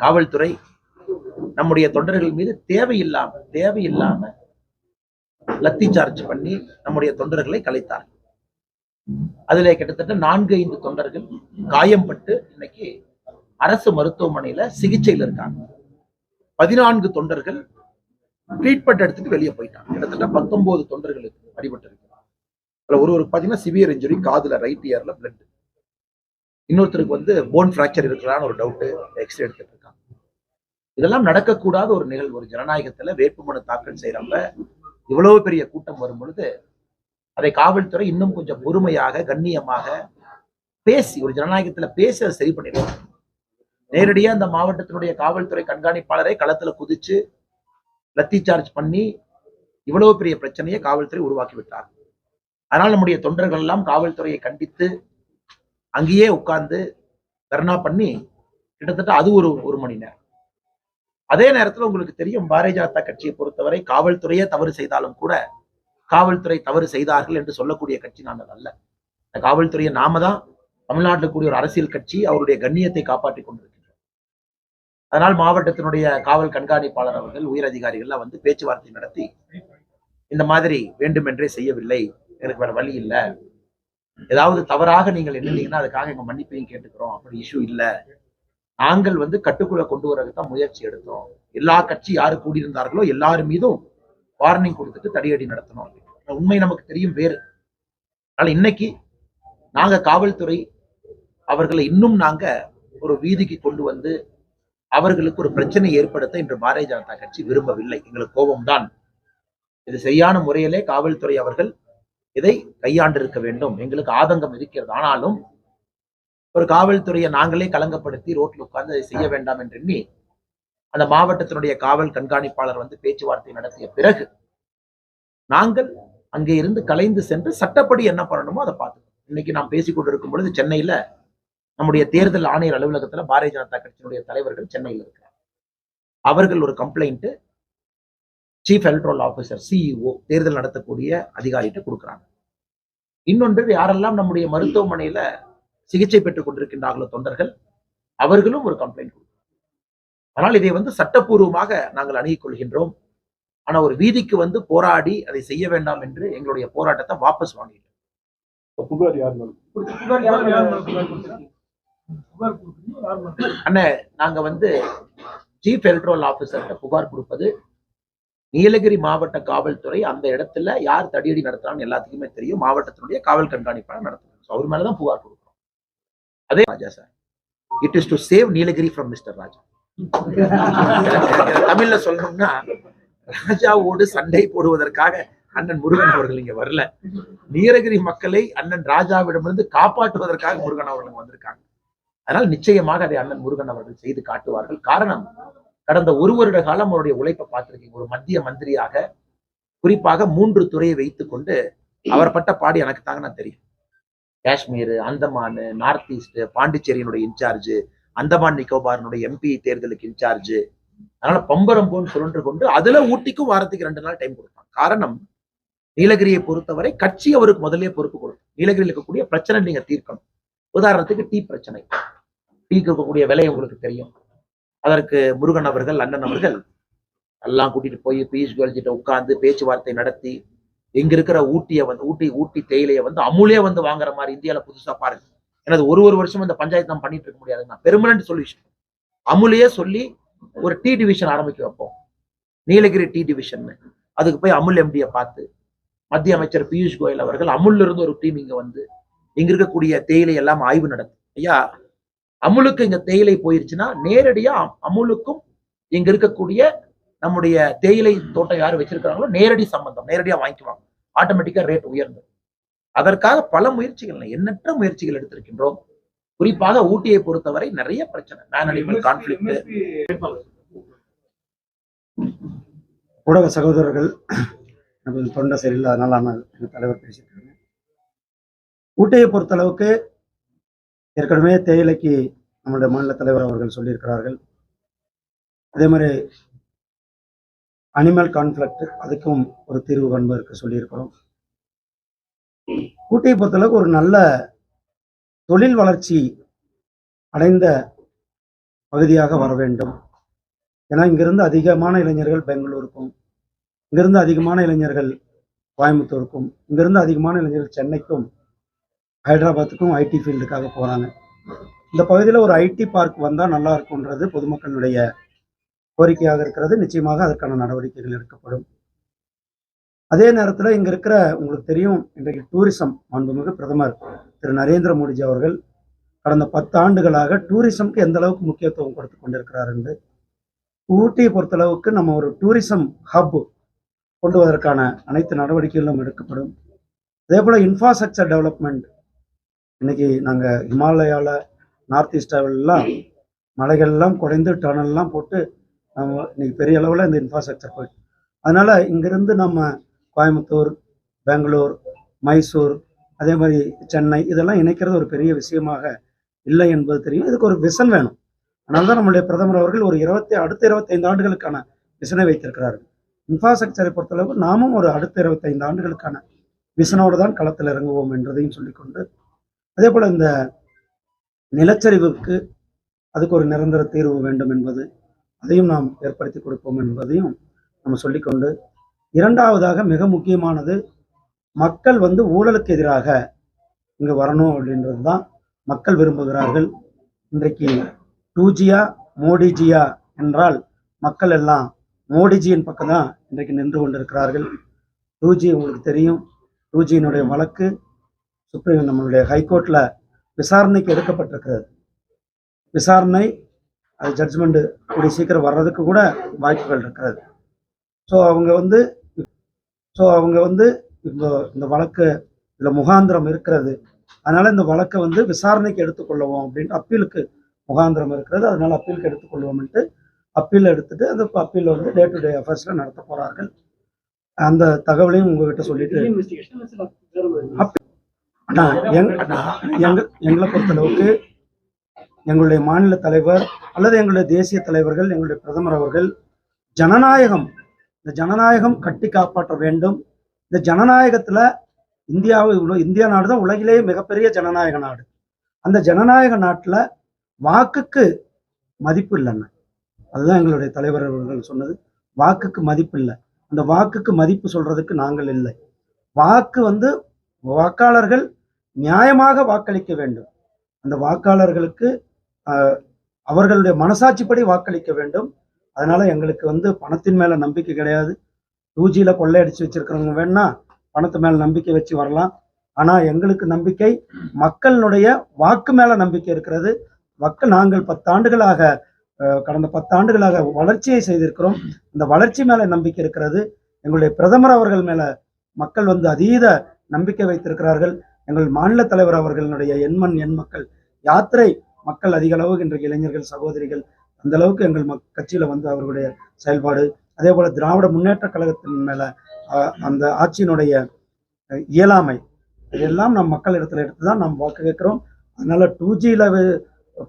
காவல்துறை நம்முடைய தொண்டர்கள் மீது தேவையில்லாம தேவையில்லாம லத்தி சார்ஜ் பண்ணி நம்முடைய தொண்டர்களை கலைத்தார் அதுல கிட்டத்தட்ட நான்கு ஐந்து தொண்டர்கள் காயம்பட்டு இன்னைக்கு அரசு மருத்துவமனையில சிகிச்சையில் இருக்காங்க. பதினான்கு தொண்டர்கள் ட்ரீட்மெண்ட் எடுத்துட்டு வெளியே போயிட்டாங்க. கிட்டத்தட்ட பத்தொன்பது தொண்டர்களுக்கு அடிபட்டு இருக்கு அதுல ஒரு ஒரு பாத்தீங்கன்னா சிவியர் இன்ஜுரி காதுல ரைட் இயர்ல பிளட் இன்னொருத்தருக்கு வந்து போன் ஃப்ராக்சர் இருக்கிறான்னு ஒரு டவுட்டு எக்ஸ்ரே எடுத்துட்டு இருக்காங்க. இதெல்லாம் நடக்கக்கூடாத ஒரு நிகழ்வு. ஒரு ஜனநாயகத்துல வேட்புமனு தாக்கல் செய்யறப்ப இவ்வளவு பெரிய கூட்டம் வரும் பொழுது அதை காவல்துறை இன்னும் கொஞ்சம் பொறுமையாக கண்ணியமாக பேசி ஒரு ஜனநாயகத்துல பேசி அதை சரி பண்ணிடுவாங்க நேரடியா அந்த மாவட்டத்தினுடைய காவல்துறை கண்காணிப்பாளரை களத்துல குதிச்சு லத்தி சார்ஜ் பண்ணி இவ்வளவு பெரிய பிரச்சனையை காவல்துறை உருவாக்கி விட்டார். அதனால் நம்முடைய தொண்டர்கள் எல்லாம் காவல்துறையை கண்டித்து அங்கேயே உட்கார்ந்து தர்ணா பண்ணி கிட்டத்தட்ட அது ஒரு ஒரு மணி நேரம். அதே நேரத்துல உங்களுக்கு தெரியும் பாரதிய ஜனதா கட்சியை பொறுத்தவரை காவல்துறையே தவறு செய்தாலும் கூட காவல்துறை தவறு செய்தார்கள் என்று சொல்லக்கூடிய கட்சி நாங்கள் அல்ல. இந்த காவல்துறையை நாம தான் தமிழ்நாட்டில் கூடிய ஒரு அரசியல் கட்சி அவருடைய கண்ணியத்தை காப்பாற்றி கொண்டிருக்கின்றோம். அதனால் மாவட்டத்தினுடைய காவல் கண்காணிப்பாளர் அவர்கள் உயர் அதிகாரிகள்லாம் வந்து பேச்சுவார்த்தை நடத்தி இந்த மாதிரி வேண்டுமென்றே செய்யவில்லை எனக்கு வேற வழி இல்லை ஏதாவது தவறாக நீங்கள் என்னீங்கன்னா அதுக்காக எங்க மன்னிப்பையும் கேட்டுக்கிறோம் அப்படி இஷ்யூ இல்ல. நாங்கள் வந்து கட்டுக்குள்ள கொண்டு வரதுக்கு தான் முயற்சி எடுத்தோம். எல்லா கட்சி யாரு கூடியிருந்தார்களோ எல்லாரு மீதும் வார்னிங் கொடுத்துட்டு தடியடி நடத்தணும் உண்மை நமக்கு தெரியும் வேறு. அதனால இன்னைக்கு நாங்க காவல்துறை அவர்களை இன்னும் நாங்க ஒரு வீதிக்கு கொண்டு வந்து அவர்களுக்கு ஒரு பிரச்சனை ஏற்படுத்த இன்று பாரதிய ஜனதா கட்சி விரும்பவில்லை. எங்களுக்கு கோபம்தான். இது சரியான முறையிலே காவல்துறை அவர்கள் இதை கையாண்டிருக்க வேண்டும். எங்களுக்கு ஆதங்கம் இருக்கிறது. ஆனாலும் ஒரு காவல்துறையை நாங்களே கலங்கப்படுத்தி ரோட்ல உட்கார்ந்து அதை செய்ய வேண்டாம் என்று எண்ணி அந்த மாவட்டத்தினுடைய காவல் கண்காணிப்பாளர் வந்து பேச்சுவார்த்தை நடத்திய பிறகு நாங்கள் அங்கே இருந்து கலைந்து சென்று சட்டப்படி என்ன பண்ணணுமோ அதை பார்த்துக்கோம் இன்னைக்கு நாம் பேசிக்கொண்டு கொண்டிருக்கும் பொழுது சென்னையில நம்முடைய தேர்தல் ஆணையர் அலுவலகத்துல பாரதிய ஜனதா கட்சியினுடைய தலைவர்கள் சென்னையில் இருக்கிறார். அவர்கள் ஒரு complaint chief electoral officer CEO தேர்தல் நடத்தக்கூடிய அதிகாரிகிட்ட கொடுக்குறாங்க. இன்னொன்று யாரெல்லாம் நம்முடைய மருத்துவமனையில சிகிச்சை பெற்றுக் கொண்டிருக்கின்றார்களோ தொண்டர்கள் அவர்களும் ஒரு கம்ப்ளைண்ட் கொடுக்குறாங்க. ஆனால் இதை வந்து சட்டப்பூர்வமாக நாங்கள் அணுகிக் கொள்கின்றோம். ஆனா ஒரு வீதிக்கு வந்து போராடி அதை செய்ய வேண்டாம் என்று எங்களுடைய போராட்டத்தை வாபஸ் வாங்கிட்டோம். புகார் யார் மேல? அண்ணே நாங்க வந்து சீஃப் எலக்ட்ரல் ஆபீசர்கிட்ட புகார் கொடுப்பது நீலகிரி மாவட்ட காவல்துறை அந்த இடத்துல யார் தடியடி நடத்துறான்னு எல்லாத்துக்குமே தெரியும். மாவட்டத்தினுடைய காவல் கண்காணிப்பாளர் நடத்துறாங்க அவர் மேலதான் புகார் கொடுக்குறோம். அதே Raja sir. It is to save Nilgiri from mister Raja. தமிழ்ல சொல்லணும்னா ராஜாவோடு சண்டை போடுவதற்காக அண்ணன் முருகன் அவர்கள் இங்க வரல. நீலகிரி மக்களை அண்ணன் ராஜாவிடமிருந்து காப்பாற்றுவதற்காக முருகன் அவர்கள் வந்திருக்காங்க. அதனால் நிச்சயமாக அதை அண்ணன் முருகன் அவர்கள் செய்து காட்டுவார்கள். காரணம் கடந்த ஒரு வருட காலம் அவருடைய உழைப்பை பார்த்திருக்கீங்க. ஒரு மத்திய மந்திரியாக குறிப்பாக மூன்று துறையை வைத்துக்கொண்டு அவர் பட்ட பாடு எனக்கு தாங்க நான் தெரியும். காஷ்மீர் அந்தமான் நார்த் ஈஸ்ட் பாண்டிச்சேரியினுடைய இன்சார்ஜ் அந்தமான் நிக்கோபாரினுடைய எம்பி தேர்தலுக்கு இன்சார்ஜ். அதனால பம்பரம் போன்னு சுழன்று கொண்டு அதுல ஊட்டிக்கும் வாரத்துக்கு ரெண்டு நாள் டைம் கொடுப்பாங்க. காரணம் நீலகிரியை பொறுத்தவரை கட்சி அவருக்கு முதல்ல பொறுப்பு கொடுக்கும். நீலகிரியில் இருக்கக்கூடிய பிரச்சனை நீங்க தீர்க்கணும். உதாரணத்துக்கு டீ பிரச்சனை. டீக்கு இருக்கக்கூடிய விலை உங்களுக்கு தெரியும். அதற்கு முருகன் அவர்கள் அண்ணன் அவர்கள் எல்லாம் கூட்டிட்டு போய் பியூஷ் கோயல் கிட்ட உட்கார்ந்து பேச்சுவார்த்தை நடத்தி இங்க இருக்கிற ஊட்டியை வந்து ஊட்டி ஊட்டி தேயிலையை வந்து அமுலே வந்து வாங்குற மாதிரி இந்தியாவில புதுசா பாருங்க. எனது ஒரு ஒரு வருஷம் இந்த பஞ்சாயத்து நம்ம பண்ணிட்டு இருக்க முடியாது நான் பெர்மனன்ட் சொல்யூஷன் அமுலையே சொல்லி ஒரு டி டிவிஷன் ஆரம்பிக்க வைப்போம். நீலகிரி டி டிவிஷன் அதுக்கு போய் அமுல் எம்டியை பார்த்து மத்திய அமைச்சர் பியூஷ் கோயல் அவர்கள் அமுல்ல இருந்து ஒரு டீம் இங்க வந்து இங்க இருக்கக்கூடிய தேயிலை எல்லாம் ஆய்வு நடத்தும். ஐயா அமுலுக்கு இங்க தேயிலை போயிருச்சுன்னா நேரடியா அமுலுக்கும் இங்க இருக்கக்கூடிய நம்முடைய தேயிலை தோட்டம் யார் வச்சிருக்காங்களோ நேரடி சம்பந்தம் நேரடியா வாங்கிக்குவாங்க. ஆட்டோமேட்டிக்கா ரேட் உயர்ந்து. அதற்காக பல முயற்சிகள் எண்ணற்ற முயற்சிகள் எடுத்திருக்கின்றோம். குறிப்பாக ஊட்டியை பொறுத்தவரை நிறைய பிரச்சனை. மேன் அனிமல் கான்ஃபிளிக்ட் ஊடக சகோதரர்கள் எனக்கு தொண்டை சரியில்லை அதனால நான் தலைவர் பேசியிருக்காங்க ஊட்டியை பொறுத்தளவுக்கு ஏற்கனவே தேயிலைக்கு நம்முடைய மாநில தலைவர் அவர்கள் சொல்லியிருக்கிறார்கள். அதே மாதிரி அனிமல் கான்ஃப்ளிக்ட் அதுக்கும் ஒரு தீர்வு காண்பதற்கு சொல்லியிருக்கிறோம். ஊட்டியை பொறுத்தளவுக்கு ஒரு நல்ல தொழில் வளர்ச்சி அடைந்த பகுதியாக வர வேண்டும். ஏன்னா இங்கிருந்து அதிகமான இளைஞர்கள் பெங்களூருக்கும் இங்கிருந்து அதிகமான இளைஞர்கள் கோயம்புத்தூருக்கும் இங்கிருந்து அதிகமான இளைஞர்கள் சென்னைக்கும் ஹைதராபாத்துக்கும் ஐடி ஃபீல்டுக்காக போகிறாங்க இந்த பகுதியில் ஒரு ஐடி பார்க் வந்தால் நல்லா இருக்கும்ன்றது பொதுமக்களுடைய கோரிக்கையாக இருக்கிறது. நிச்சயமாக அதற்கான நடவடிக்கைகள் எடுக்கப்படும். அதே நேரத்தில் இங்கே இருக்கிற உங்களுக்கு தெரியும் இன்றைக்கு டூரிசம் மாண்புமிகு பிரதமர் திரு நரேந்திர மோடிஜி அவர்கள் கடந்த பத்து ஆண்டுகளாக டூரிசம்க்கு எந்த அளவுக்கு முக்கியத்துவம் கொடுத்து கொண்டிருக்கிறார் என்று ஊட்டியை பொறுத்தளவுக்கு நம்ம ஒரு டூரிசம் ஹப் கொண்டு வருவதற்கான அனைத்து நடவடிக்கைகளும் எடுக்கப்படும். அதே போல் இன்ஃப்ராஸ்ட்ரக்சர் டெவலப்மெண்ட் இன்னைக்கு நாங்கள் ஹிமாலயாவில் நார்த் ஈஸ்டாவிலாம் மலைகள்லாம் குறைந்து டனல்லாம் போட்டு நம்ம இன்னைக்கு பெரிய அளவில் இந்த இன்ஃப்ராஸ்ட்ரக்சர் போயிட்டு. அதனால் இங்கேருந்து நம்ம கோயம்புத்தூர் பெங்களூர் மைசூர் அதே மாதிரி சென்னை இதெல்லாம் இணைக்கிறது ஒரு பெரிய விஷயமாக இல்லை என்பது தெரியும். இதுக்கு ஒரு விசன் வேணும். அதனால தான் நம்முடைய பிரதமர் அவர்கள் ஒரு இருபத்தி அடுத்த இருபத்தைந்து ஆண்டுகளுக்கான விசனை வைத்திருக்கிறார்கள் இன்ஃப்ராஸ்ட்ரக்சரை பொறுத்தளவு நாமும் ஒரு அடுத்த இருபத்தைந்து ஆண்டுகளுக்கான விசனோடு தான் களத்தில் இறங்குவோம் என்றதையும் சொல்லிக்கொண்டு அதே போல் இந்த நிலச்சரிவுக்கு அதுக்கு ஒரு நிரந்தர தீர்வு வேண்டும் என்பது அதையும் நாம் ஏற்படுத்தி கொடுப்போம் என்பதையும் நம்ம சொல்லிக்கொண்டு இரண்டாவதாக மிக முக்கியமானது மக்கள் வந்து ஊழலுக்கு எதிராக இங்கே வரணும் அப்படின்றது தான் மக்கள் விரும்புகிறார்கள். இன்றைக்கு டூஜியா மோடிஜியா என்றால் மக்கள் எல்லாம் மோடிஜியின் பக்கம் தான் இன்றைக்கு நின்று கொண்டிருக்கிறார்கள். டூஜி உங்களுக்கு தெரியும். டூஜியினுடைய வழக்கு சுப்ரீம் நம்மளுடைய ஹைகோர்ட்டில் விசாரணைக்கு எடுக்கப்பட்டிருக்கிறது. விசாரணை அது ஜட்ஜ்மெண்ட் கூடிய சீக்கிரம் வர்றதுக்கு கூட வாய்ப்புகள் இருக்கிறது. ஸோ அவங்க வந்து ஸோ அவங்க வந்து இப்போ இந்த வழக்கு இதில் முகாந்திரம் இருக்கிறது. அதனால இந்த வழக்கை வந்து விசாரணைக்கு எடுத்துக்கொள்ளுவோம் அப்படின்ட்டு அப்பீலுக்கு முகாந்திரம் இருக்கிறது. அதனால அப்பீலுக்கு எடுத்துக்கொள்வோம்ன்ட்டு அப்பீல் எடுத்துட்டு அந்த அப்பீல் வந்து டே டு டே அஃபேர்ஸில் நடத்த போகிறார்கள் அந்த தகவலையும் உங்ககிட்ட சொல்லிட்டு அண்ணா, எங் அண்ணா, எங்க எங்களை பொறுத்தளவுக்கு எங்களுடைய மாநில தலைவர் அல்லது எங்களுடைய தேசிய தலைவர்கள் எங்களுடைய பிரதமர் அவர்கள் ஜனநாயகம் இந்த ஜனநாயகம் கட்டி காப்பாற்ற வேண்டும். இந்த ஜனநாயகத்துல இந்தியாவை உல- இந்தியா நாடு தான் உலகிலேயே மிகப்பெரிய ஜனநாயக நாடு. அந்த ஜனநாயக நாட்டில் வாக்குக்கு மதிப்பு இல்லைண்ணா அதுதான் எங்களுடைய தலைவர் அவர்கள் சொன்னது. வாக்குக்கு மதிப்பு இல்லை. அந்த வாக்குக்கு மதிப்பு சொல்றதுக்கு நாங்கள் இல்லை. வாக்கு வந்து வாக்காளர்கள் நியாயமாக வாக்களிக்க வேண்டும். அந்த வாக்காளர்களுக்கு அவர்களுடைய மனசாட்சிப்படி வாக்களிக்க வேண்டும். அதனால எங்களுக்கு வந்து பணத்தின் மேல நம்பிக்கை கிடையாது. டூஜியில கொள்ளையடிச்சு வச்சிருக்கிறவங்க வேணா பணத்து மேல நம்பிக்கை வச்சு வரலாம். ஆனா எங்களுக்கு நம்பிக்கை மக்களினுடைய வாக்கு மேல நம்பிக்கை இருக்கிறது. மக்கள் நாங்கள் பத்தாண்டுகளாக கடந்த பத்தாண்டுகளாக வளர்ச்சியை செய்திருக்கிறோம். இந்த வளர்ச்சி மேல நம்பிக்கை இருக்கிறது. எங்களுடைய பிரதமர் அவர்கள் மேல மக்கள் வந்து அதீத நம்பிக்கை வைத்திருக்கிறார்கள். எங்கள் மாநில தலைவர் அவர்களுடைய எண்மண் எண் மக்கள் யாத்திரை மக்கள் அதிக அளவுக்கு இன்றைக்கு இளைஞர்கள் சகோதரிகள் அந்த அளவுக்கு எங்கள் மக் கட்சியில வந்து அவர்களுடைய செயல்பாடு. அதே போல திராவிட முன்னேற்ற கழகத்தின் மேல அந்த ஆட்சியினுடைய இயலாமை இதெல்லாம் நம் மக்கள் இடத்துல எடுத்து தான் நாம் வாக்கு கேட்கிறோம். அதனால டூ ஜியில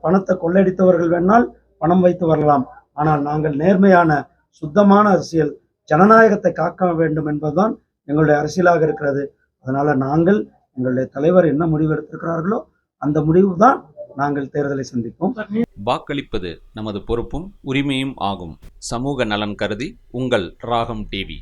பணத்தை கொள்ளையடித்தவர்கள் வேணால் பணம் வைத்து வரலாம். ஆனால் நாங்கள் நேர்மையான சுத்தமான அரசியல் ஜனநாயகத்தை காக்க வேண்டும் என்பதுதான் எங்களுடைய அரசியலாக இருக்கிறது. அதனால நாங்கள் எங்களுடைய தலைவர் என்ன முடிவு எடுத்திருக்கிறார்களோ அந்த முடிவு தான் நாங்கள் தேர்தலை சந்திப்போம். வாக்களிப்பது நமது பொறுப்பும் உரிமையும் ஆகும். சமூக நலன் கருதி உங்கள் ராகம் டிவி.